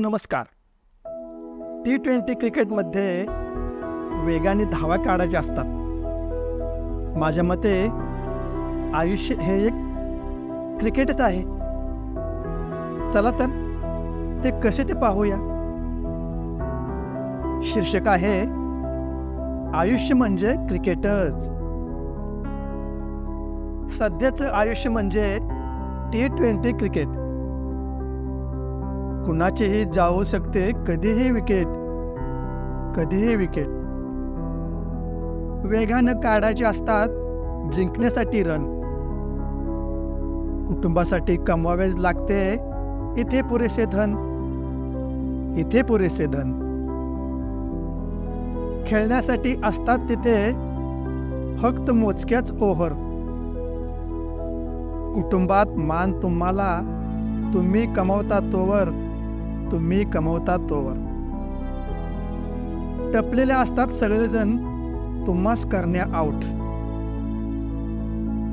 नमस्कार. T twenty क्रिकेटमध्ये वेगाने धावा काढायच्या असतात. माझ्या मते आयुष्य हे एक क्रिकेटच आहे. चला तर ते कसे ते पाहूया. शीर्षक आहे आयुष्य म्हणजे क्रिकेटच. सध्याचं आयुष्य म्हणजे टी ट्वेंटी क्रिकेट. कुणाचेही जाऊ शकते कधीही विकेट कधीही विकेट. वेगानं काढायचे असतात जिंकण्यासाठी रन कुटुंबासाठी कमवावेच लागते इथे पुरेसे धन इथे पुरेसे धन. खेळण्यासाठी असतात तिथे फक्त मोजक्याच ओव्हर. कुटुंबात मान तुम्हाला तुम्ही कमवता तोवर. तुम्ही कमवता तोवर. टपलेले असतात सगळेजण तुम्हास करण्या आऊट.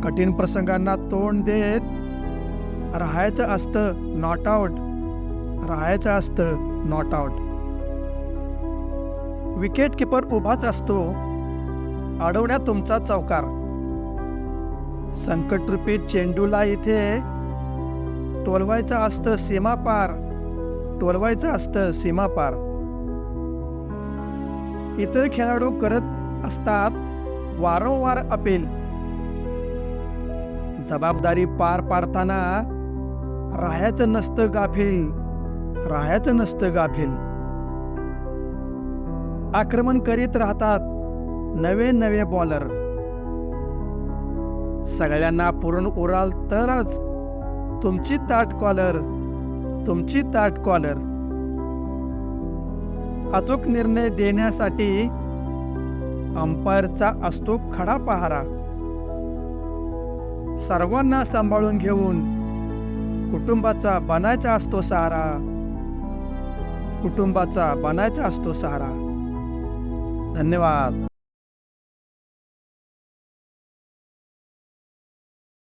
कठीण प्रसंगांना तोंड देत राहायचं असतं नॉट आऊट राहायचं असतं नॉट आऊट विकेट किपर उभाच असतो अडवण्यात तुमचा चौकार. संकटरूपी चेंडूला इथे टोलवायचं असतं सीमापार. टोलवायचं असतं सीमापार. इतर खेळाडू करत असतात वारंवार अपील. जबाबदारी पार पाडताना राहायचं नसतं गाफील राहायचं नसतं गाफील. आक्रमण करीत राहतात नवे नवे बॉलर. सगळ्यांना पुरण उराल तरच तुमची ताट कॉलर. तुमची ताट कॉलर. अचूक निर्णय देण्यासाठी अंपायरचा असतो खडा पहारा. सर्वांना सांभाळून घेऊन कुटुंबाचा बनायचा असतो सहारा. कुटुंबाचा बनायचा असतो सहारा. धन्यवाद.